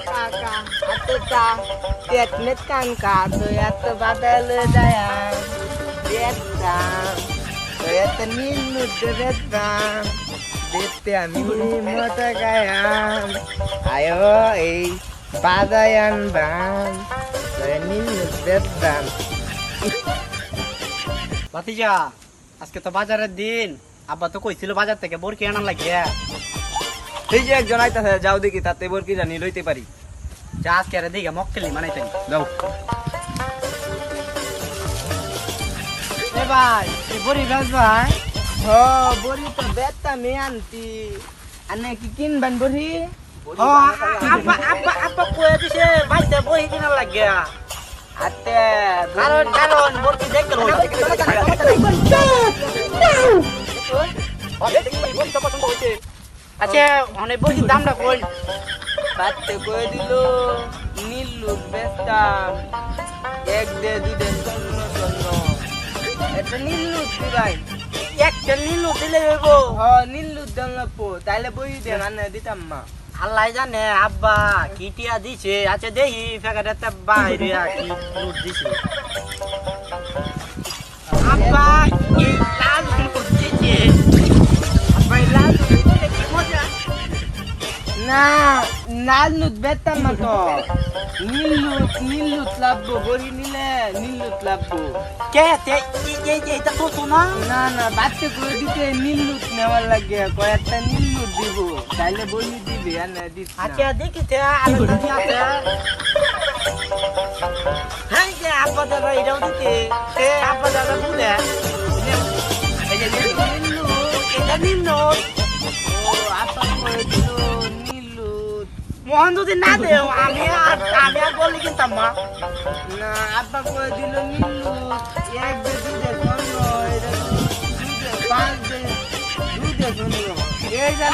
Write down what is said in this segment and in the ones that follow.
কাকা আতো তা তেত মেত কান কা তো এত বাদল দয়া বেতাম তো এত নীল বেতাম দেখতে আমি মতো গায়াম আয়ো এই বাদায়ান বাম নীল বেতাম ভাতিজা আজকে তো বাজারের দিন আব্বা তো কইছিল বাজার থেকে বরকি আনার লাগিয়া এই যে একজন আইতাছে যাও দেখি তাতে বর কি জানি লইতে পারি। যা আজকে আরে দিঘা মক্কেলি মানাইতেন। যাও। এ ভাই এই বড়ি বেচ ভাই। হ বলি তো বেতামে আনতি আনে কি কিনবেন বলি ও আব্বা আব্বা আব্বা কয়ে দিছে বাইতে বই কিনার লাগিয়া। আতে কারণ কারণ বরকি দেখতে আচ্ছা অনেক বরকির দামটা কই বাতে কয়ে দিল নীল লুট বেচতাম এক দে দুই দে শূন্য শূন্য। এটা নীল দি ভাই। একটা নিলু দিলে হইব। হ নীল লুট দেন পো তাইলে বই দেন আনে দিতাম মা। আল্লাহ জানে আব্বা কি টিয়া দিছে। আচ্ছা দেখি ফেকাটাতে বাইরে কি দিছে। আব্বা! লুট লাভবো বড়ি নিলে নীল লুট লাভবো কে তে এই এই এই এটা তো তো না? না বাচ্চা করে দিতে নীল লুট নেওয়ার লাগে কয়েকটা নীল লুট দিব। তাইলে বই দিবে আর না না। আচ্ছা দেখি আলাদা আছে হ্যাঁ যে আব্বা এটাও দিতে। মোহন যদি না দেও আমি আর আমি আর বলি কিনতাম মা না আপা করে দিল নীল লুট এক দে দে পাঁচ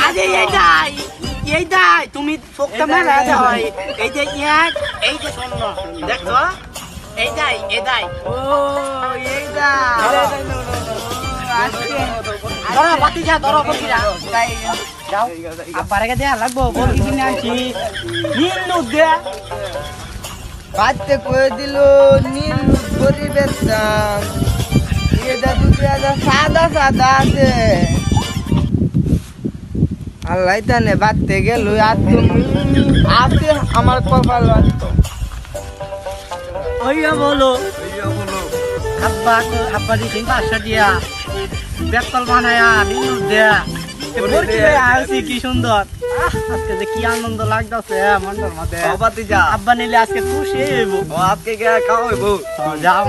আরে এইটাই এইটাই তুমি মেলা হয়। এই যে এক এই যে শূন্য। দেখছ? এইটাই এইটাই ও এইটা আজকে ধরো বাতি যা ধরো বাতি যাও। আব্বারে দেয়া লাগবো বলি কিনে আনছি? নীল লুট দে বাচ্চা করে দিল নীল লুট গরিবের দাম। এটা দুটো সাদা সাদা আছে। আল্লাহ জানে বাড়তে গেল আর তুমি আছে আমার কপাল ওইয়া বলো। এইয়া বলো। আব্বা আব্বা দিছেন পাঁচশো দিয়া। বেতল বানায়া লুট দেয়া। কি সুন্দর। আজকে যে কি আনন্দ লাগতেছে মন্ডল মধ্যে আব্বা নিলে আজকে খুশি হইব। আজকে খাওয়াইবো যাও।